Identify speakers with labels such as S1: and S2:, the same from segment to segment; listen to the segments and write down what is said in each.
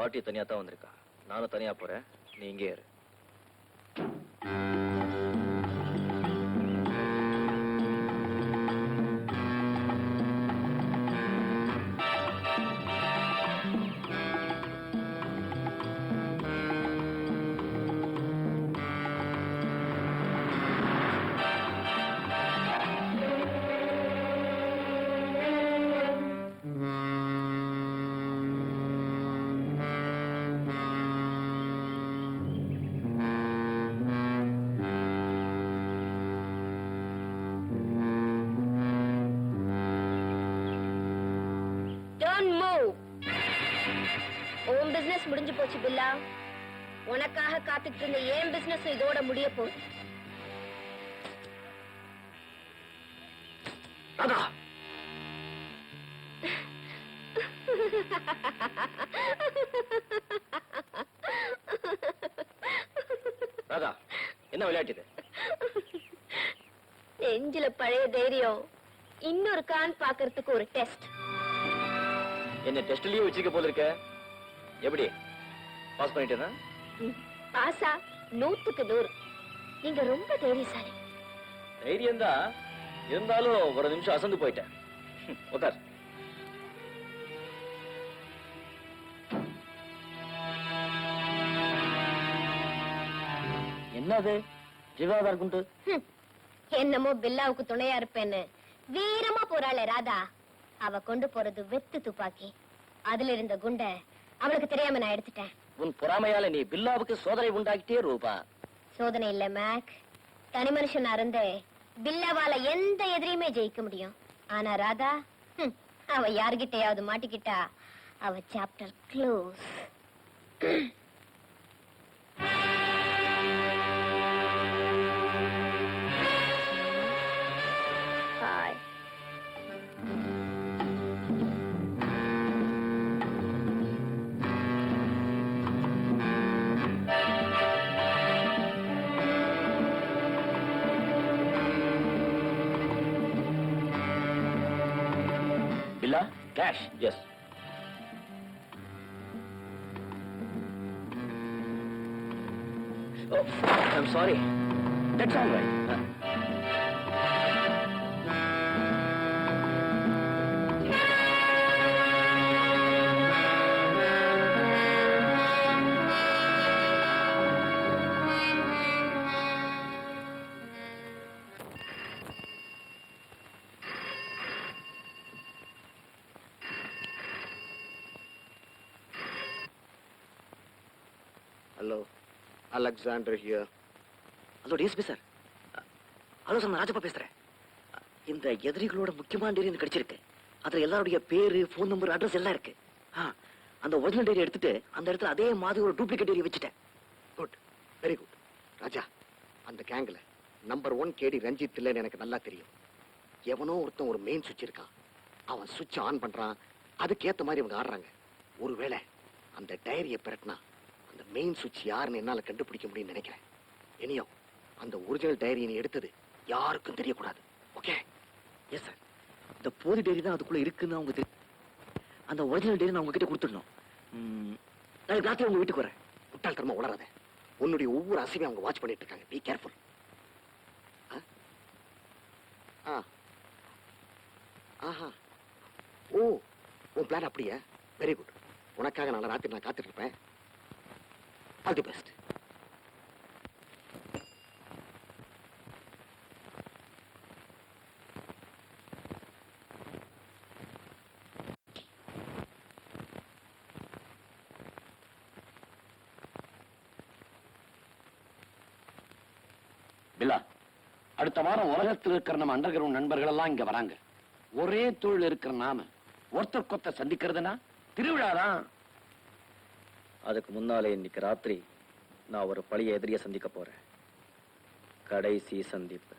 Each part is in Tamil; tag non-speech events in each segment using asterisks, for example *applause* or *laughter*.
S1: பாட்டி தனியாக தான் வந்திருக்கா. நானும் தனியா போறேன். நீ இங்கே இரு.
S2: பிசினஸ் முடிஞ்சு போச்சு பில்லா. உனக்காக காத்துக்கிட்டு இருந்த ஏன் பிசினஸ் இதோட முடிய போகுது?
S1: ராதா ராதா என்ன விளையாட்டு
S2: நெஞ்சில பழைய தைரியம். இன்னொரு கான் பாக்குறதுக்கு ஒரு டெஸ்ட்
S1: என்ன டெஸ்ட்லயே வச்சிருக்க போல இருக்க? எப்படி? பாஸ் பண்ணிட்டேனா?
S2: பாசா நூத்துக்கு நூறு. நீங்க ரொம்ப தைரியசாலி.
S1: தைரியம் தான் இருந்தாலும் ஒரு நிமிஷம் அசந்து போயிட்டேன். உட்கார் என்னது? ஜிவாதா
S2: ஹம். என்னமோ பில்லாவுக்கு துணையா இருப்பேன்னு வீரமா போறாளே ராதா. அவ கொண்டு போறது வெத்து துப்பாக்கி. அதுல இருந்த குண்ட அவளுக்கு தெரியாம நான் எடுத்துட்டேன்.
S1: உன் பொறாமையால நீ பில்லாவுக்கு சோதனை உண்டாக்கிட்டே ரூபா.
S2: சோதனை இல்ல மேக் தனி மனுஷனா இருந்தே பில்லாவால எந்த எதிரியுமே ஜெயிக்க முடியும். ஆனா ராதா அவ யார்கிட்டயாவது மாட்டிக்கிட்டா அவ chapter close
S1: Cash. yes. Oh, I'm sorry. That's all right.
S3: Alexander here
S1: hello DSP sir hello sir நான் ராஜப்பா பேசுறேன். இந்த எதிரிகளோட முக்கியமான டேரி எனக்கு கிடைச்சிருக்கு. அதுல எல்லாருடைய பேரு ஃபோன் நம்பர் அட்ரஸ் எல்லாம் இருக்கு. ஆ, அந்த ஒரிஜினல் டேரி எடுத்துட்டு அந்த இடத்துல அதே மாதிரி ஒரு டூப்ளிகேட் டேரி வச்சுட்டேன்.
S3: குட் வெரி குட் ராஜா அந்த கேங்கில் நம்பர் ஒன் கேடி ரஞ்சித் இல்லைன்னு எனக்கு நல்லா தெரியும். எவனோ ஒருத்தன் ஒரு மெயின் சுவிட்ச் இருக்கான். அவன் சுவிட்ச் ஆன் பண்றான். அதுக்கேத்த மாதிரி இவங்க ஆடுறாங்க. ஒருவேளை அந்த டைரியை பிரட்டினா மெயின் சுவிட்ச் யாருன்னு என்னால் கண்டுபிடிக்க முடியும்னு நினைக்கிறேன். இனியோ அந்த ஒரிஜினல் டைரியை நீ எடுத்தது யாருக்கும் தெரியக்கூடாது. ஓகே
S1: எஸ் சார் இந்த போதி டைரி தான் அதுக்குள்ளே இருக்குன்னு அவங்க தெரியும் அந்த ஒரிஜினல் டைரி நான் உங்ககிட்ட கொடுத்துடணும். நாளைக்கு ராத்திரி உங்கள் வீட்டுக்கு வரேன்.
S3: முட்டாள்தரமாக உளராத உன்னுடைய ஒவ்வொரு அசைவையும் அவங்க வாட்ச் பண்ணிட்டு இருக்காங்க. பி கேர்ஃபுல் ஆ? ஆஹா. ஓ உன் பிளான் அப்படியா? வெரி குட் உனக்காக நான் ராத்திரி நான் காத்துட்டு இருப்பேன். ஆல் தி பெஸ்ட்
S4: பில்லா அடுத்த வாரம் உலகத்தில் இருக்கிற நம்ம அண்டர் கிரவுண்ட் நண்பர்கள் எல்லாம் இங்க வராங்க. ஒரே தொழில் இருக்கிற நாம ஒருத்தர் கொத்த சந்திக்கிறதுனா திருவிழாதான்
S1: அதுக்கு முன்னாலே இன்னைக்கு ராத்திரி நான் ஒரு பழைய எதிரியை சந்திக்க போறேன். கடைசி சந்திப்பு.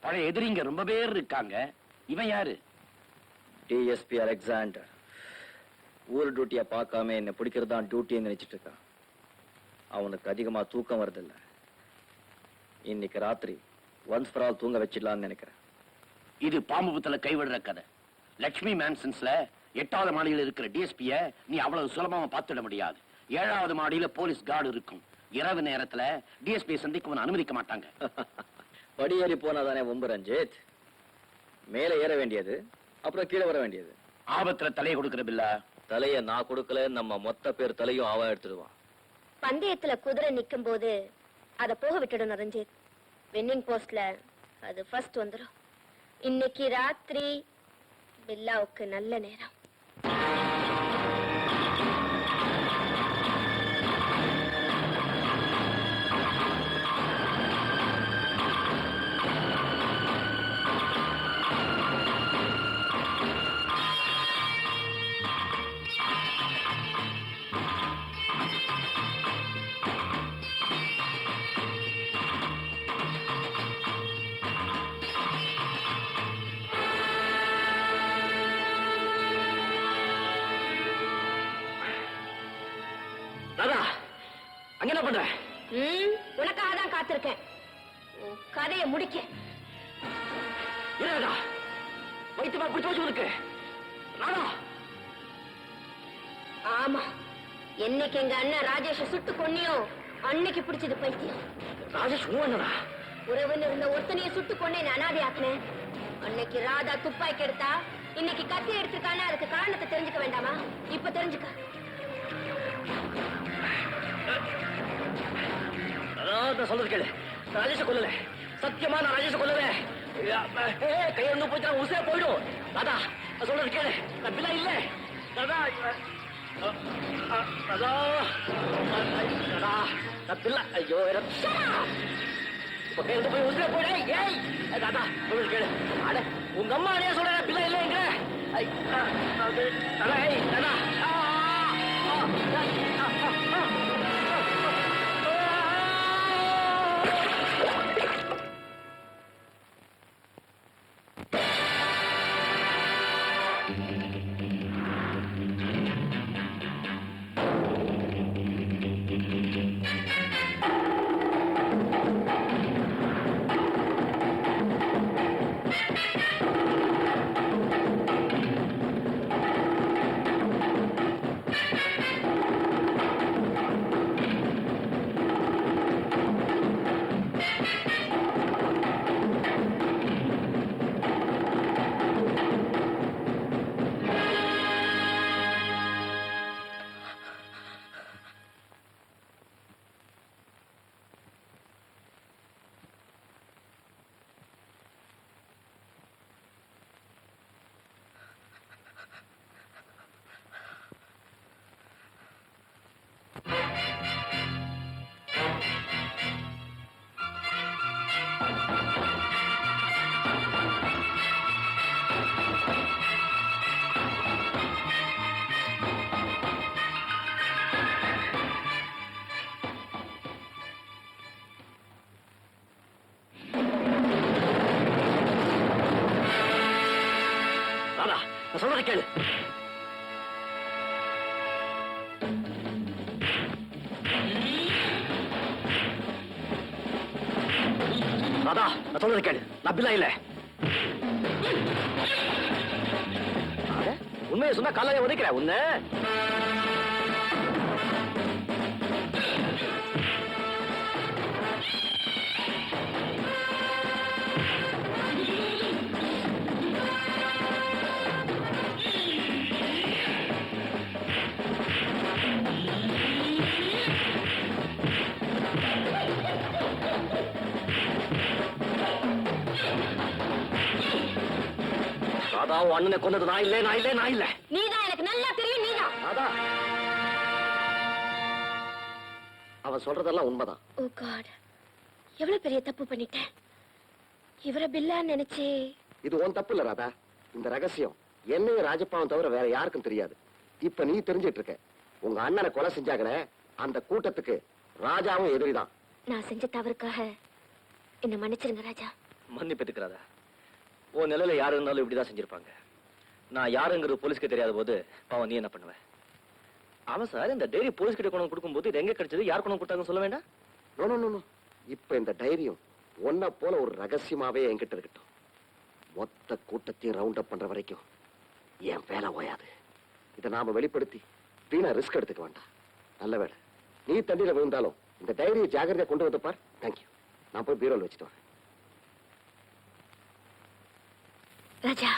S4: பழைய எதிரிங்க ரொம்ப பேர் இருக்காங்க. இவன் யாரு?
S1: DSP Alexander. ஊர் டியூட்டியை பார்க்காம என்னை பிடிக்கிறது தான் டியூட்டின்னு நினைச்சிட்டு இருக்கான். அவனுக்கு அதிகமா தூக்கம் வருதில்ல இன்னைக்கு ராத்திரி ஒன்ஸ் ஃபார் ஆல் தூங்க வச்சிடலாம்னு நினைக்கிறேன்.
S4: இது பாம்பு புத்தல கைவிடுற கதை. லட்சுமி மேன்சன்ஸ்ல எட்டாவது மாடியில் இருக்கிற டிஎஸ்பிய நீ அவ்வளவு சுலபமா பார்த்துட முடியாது. ஏழாவது மாடியில போலீஸ் கார்டு இருக்கும். இரவு நேரத்துல டிஎஸ்பி சந்திக்க அனுமதிக்க மாட்டாங்க. *laughs*
S1: படியேறி போனாதானே ஒம்பு ரஞ்சித்? மேலே ஏற வேண்டியது அப்புறம் கீழே வர வேண்டியது.
S4: ஆபத்துல தலையை கொடுக்கிற பில்லா.
S1: தலைய நான் கொடுக்கல நம்ம மொத்த பேர் தலையும் அவன் எடுத்துடுவான்.
S2: பந்தயத்துல குதிரை நிக்கும் போது அத போக விட்டுடணும் ரஞ்சித். வின்னிங் போஸ்ட்ல அது ஃபர்ஸ்ட் வந்துடும் இன்னைக்கு ராத்திரி பில்லாவுக்கு நல்ல நேரம்.
S1: பண்ற
S2: உனக்காக தான் காத்திருக்கேன். கதையை முடிக்க.
S1: இரு ராதா வைத்தியமா பிடிச்சு வச்சு இருக்கு ராதா
S2: ஆமா. என்னைக்கு எங்க அண்ணன் ராஜேஷ சுட்டு கொன்னியோ அன்னைக்கு பிடிச்சது பைத்தியம்.
S1: ராஜேஷ் உண்மைடா
S2: உறவுன்னு இருந்த ஒருத்தனைய சுட்டு கொண்டேன் அனாதை ஆக்குனேன். அன்னைக்கு ராதா துப்பாக்கி எடுத்தா இன்னைக்கு கத்தி எடுத்திருக்கானா அதுக்கு காரணத்தை தெரிஞ்சுக்க வேண்டாமா? இப்ப தெரிஞ்சுக்க.
S1: நான் சொல்றது கேளு. ராஜேஷ கொல்லல. சத்தியமா நான் ராஜேஷ கொல்லல. கை வந்து போச்சு உசே போயிடும். ராதா நான் சொல்றது கேளு. நான் பிள்ளை இல்ல. ராதா ஐயோ. எனக்கு- இப்ப போய் ஏய் ராதா சொல்றது கேளு. அட உங்க அம்மா அடைய சொல்ற பிள்ளை இல்லைங்க ஐ, ஆ, ஆ, ஆ, ஆ, நான் சொல்றதை கேளு. ராதா நான் சொல்றது கேளு. நான் பிள்ளை இல்ல. உண்மையை சொன்னா காலைய உதைக்கிறேன் உன்ன. உன் அண்ணனை கொண்டது நான் இல்ல நான் இல்ல நான் இல்ல.
S2: நீதான் எனக்கு நல்லா தெரியும் நீதான்.
S3: ராதா அவன் சொல்றதெல்லாம் உண்மைதான்.
S2: ஓ காட் எவ்வளவு பெரிய தப்பு பண்ணிட்டேன். இவரை பில்லா நினைச்சே.
S3: இது உன் தப்பு இல்ல ராதா. இந்த ரகசியம் என்னையும் ராஜப்பாவும் தவிர வேற யாருக்கும் தெரியாது. இப்ப நீ தெரிஞ்சிட்டு இருக்க. உங்க அண்ணனை கொலை செஞ்சாங்களே அந்த கூட்டத்துக்கு ராஜாவும் எதிரிதான்.
S2: நான் செஞ்ச தவறுக்காக என்ன மன்னிச்சிருங்க ராஜா.
S5: மன்னிப்பு எடுக்கிறாதா உன் நிலையில யாரு இருந்தாலும் இப்படிதான் செஞ்சிருப்பாங்க. நான் யாருங்கிறது போலீஸ்க்கு தெரியாத போது பாவம் நீ என்ன பண்ணுவேன் அவன் சார் இந்த டைரி போலீஸ் கிட்ட கொண்டு கொடுக்கும்போது இது எங்க கிடைச்சது? யார் கொண்டு கொடுத்தாங்கன்னு சொல்ல வேண்டாம்?
S3: நோ, நோ, நோ, இப்ப இந்த டைரியும் ஒன்ன போல ஒரு ரகசியமாவே என்கிட்ட இருக்கட்டும். மொத்த கூட்டத்தையும் ரவுண்ட் அப் பண்ற வரைக்கும் என் வேலை ஓயாது. இதை நாம வெளிப்படுத்தி வீணா ரிஸ்க் எடுத்துக்க வேண்டாம். நல்ல வேலை நீ தண்ணியில விழுந்தாலும் இந்த டைரியை ஜாகிரதையா கொண்டு வந்து பார். தேங்க்யூ நான் போய் பீரோல வச்சுட்டு வரேன்.
S2: Raja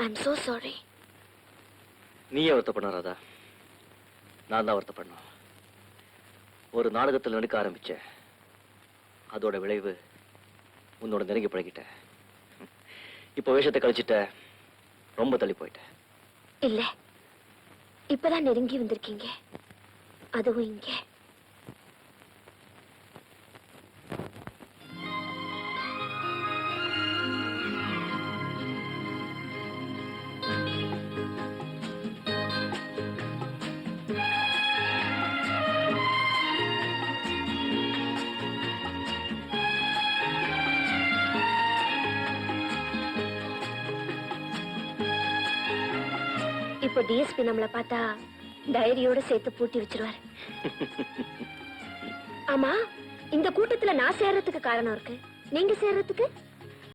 S2: I am so sorry
S1: நீயே வருத்தப்பட ராதா. நான் தான் வருத்தப்படணும். ஒரு நாடகத்தில் நடிக்க ஆரம்பிச்சேன். அதோட விளைவு உன்னோட நெருங்கி பழகிட்டேன் இப்போ வேஷத்தை கழிச்சிட்ட ரொம்ப தள்ளி போயிட்டேன்
S2: இல்ல. இப்பதான் நெருங்கி வந்திருக்கீங்க. அதுவும் இங்கே. இப்போ டிஎஸ்பி நம்மள பார்த்தா டைரியோட சேர்த்து பூட்டி வச்சிருவாரு. *laughs* ஆமா இந்த கூட்டத்துல நான் சேர்றதுக்கு காரணம் இருக்கு. நீங்க சேர்றதுக்கு?